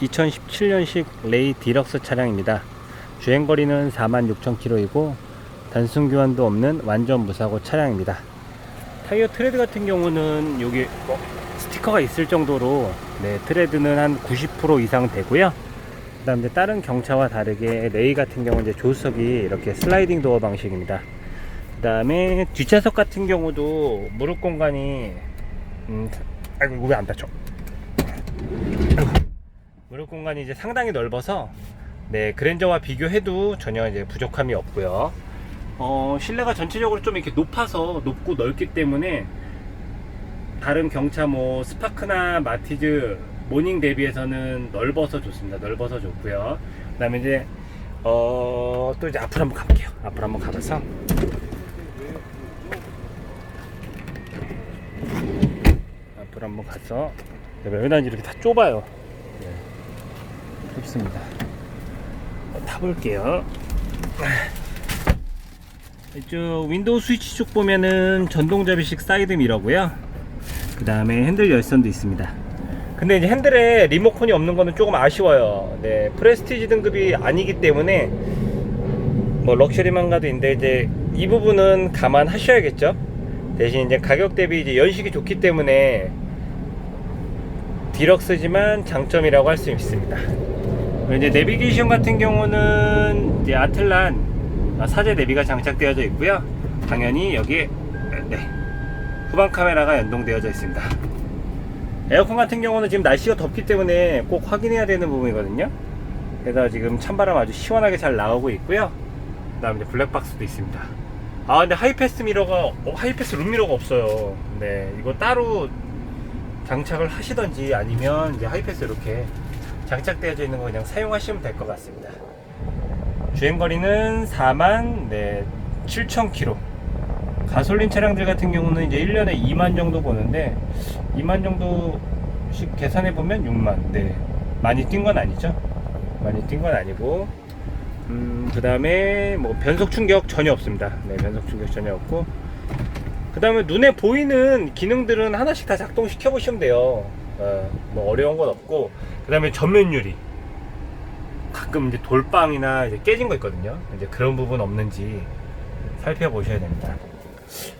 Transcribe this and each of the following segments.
2017년식 레이 디럭스 차량입니다. 주행거리는 46,000km이고 단순 교환도 없는 완전 무사고 차량입니다. 타이어 트레드 같은 경우는 여기 뭐 스티커가 있을 정도로 네, 트레드는 한 90% 이상 되고요. 그다음 이제 다른 경차와 다르게 레이 같은 경우는 이제 조수석이 이렇게 슬라이딩 도어 방식입니다. 그다음에 뒷좌석 같은 경우도 무릎 공간이 음, 아이고 이거 왜안 닫혀? 공간이 이제 상당히 넓어서 네 그랜저와 비교해도 전혀 이제 부족함이 없고요. 어, 실내가 전체적으로 좀 이렇게 높아서 높고 넓기 때문에 다른 경차 뭐 스파크나 마티즈 모닝 대비해서는 넓어서 좋습니다. 넓어서 좋고요. 그다음에 이제 어, 또 이제 앞으로 한번 가볼게요. 앞으로 한번 가봐서 앞으로 한번 가서 여기다 이렇게 다 좁아요. 한번 타볼게요. 이쪽 윈도우 스위치 쪽 보면은 전동 접이식 사이드 미러고요. 그 다음에 핸들 열선도 있습니다. 근데 이제 핸들에 리모컨이 없는 거는 조금 아쉬워요. 네, 프레스티지 등급이 아니기 때문에 뭐 럭셔리만 가도 있는데 이제 이 부분은 감안하셔야겠죠. 대신 이제 가격 대비 이제 연식이 좋기 때문에 디럭스지만 장점이라고 할 수 있습니다. 이제 내비게이션 같은 경우는 이제 아틀란 사제 내비가 장착되어져 있고요. 당연히 여기에 네, 후방 카메라가 연동되어져 있습니다. 에어컨 같은 경우는 지금 날씨가 덥기 때문에 꼭 확인해야 되는 부분이거든요. 그래서 지금 찬바람 아주 시원하게 잘 나오고 있고요. 그다음에 블랙박스도 있습니다. 아 근데 하이패스 미러가 어, 하이패스 룸 미러가 없어요. 네 이거 따로 장착을 하시던지 아니면 이제 하이패스 이렇게 장착되어져 있는 거 그냥 사용하시면 될 것 같습니다. 주행거리는 4만 네, 7천 킬로. 가솔린 차량들 같은 경우는 이제 1년에 2만 정도 보는데 2만 정도씩 계산해 보면 6만. 네. 많이 뛴 건 아니죠. 많이 뛴 건 아니고 음, 그 다음에 뭐 변속 충격 전혀 없습니다. 네, 변속 충격 전혀 없고 그 다음에 눈에 보이는 기능들은 하나씩 다 작동시켜 보시면 돼요. 어, 뭐 어려운 건 없고 그 다음에 전면 유리 가끔 이제 돌빵이나 이제 깨진 거 있거든요. 이제 그런 부분 없는지 살펴보셔야 됩니다.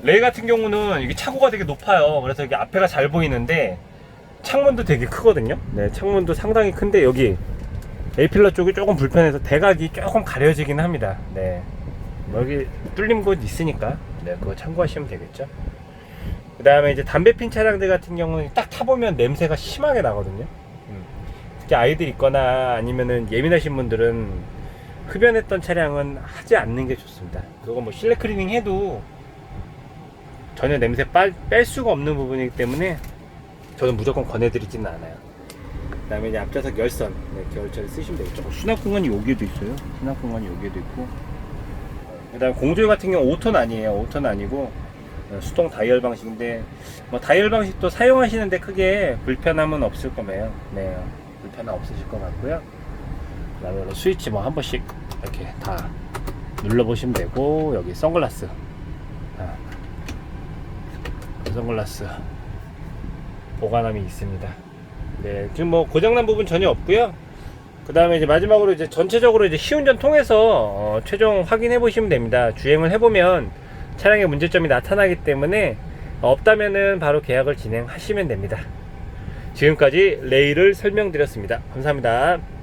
레이 같은 경우는 이게 차고가 되게 높아요. 그래서 이게 앞에가 잘 보이는데 창문도 되게 크거든요. 네, 창문도 상당히 큰데 여기 에이필러 쪽이 조금 불편해서 대각이 조금 가려지긴 합니다. 네. 뭐 여기 뚫린 곳 있으니까 네, 그거 참고하시면 되겠죠. 그 다음에 이제 담배 핀 차량들 같은 경우는 딱 타보면 냄새가 심하게 나거든요. 음. 특히 아이들 있거나 아니면은 예민하신 분들은 흡연했던 차량은 하지 않는 게 좋습니다. 그거 뭐 실내 클리닝 해도 전혀 냄새 빨, 뺄 수가 없는 부분이기 때문에 저는 무조건 권해드리지는 않아요. 그 다음에 이제 앞좌석 열선, 네, 겨울철에 쓰시면 되겠죠. 수납 공간이 여기에도 있어요. 수납 공간이 여기에도 있고. 그 다음에 공조기 같은 경우 5톤 아니에요. 5톤 아니고 어, 수동 다이얼 방식인데 뭐 다이얼 방식도 사용하시는데 크게 불편함은 없을 거예요. 네, 불편함 없으실 것 같고요. 그다음에 스위치 뭐 한 번씩 이렇게 다 눌러 보시면 되고 여기 선글라스, 아, 선글라스 보관함이 있습니다. 네, 지금 뭐 고장난 부분 전혀 없고요. 그 다음에 이제 마지막으로 이제 전체적으로 이제 시운전 통해서 어, 최종 확인해 보시면 됩니다. 주행을 해보면 차량의 문제점이 나타나기 때문에 없다면은 바로 계약을 진행하시면 됩니다. 지금까지 레이를 설명드렸습니다. 감사합니다.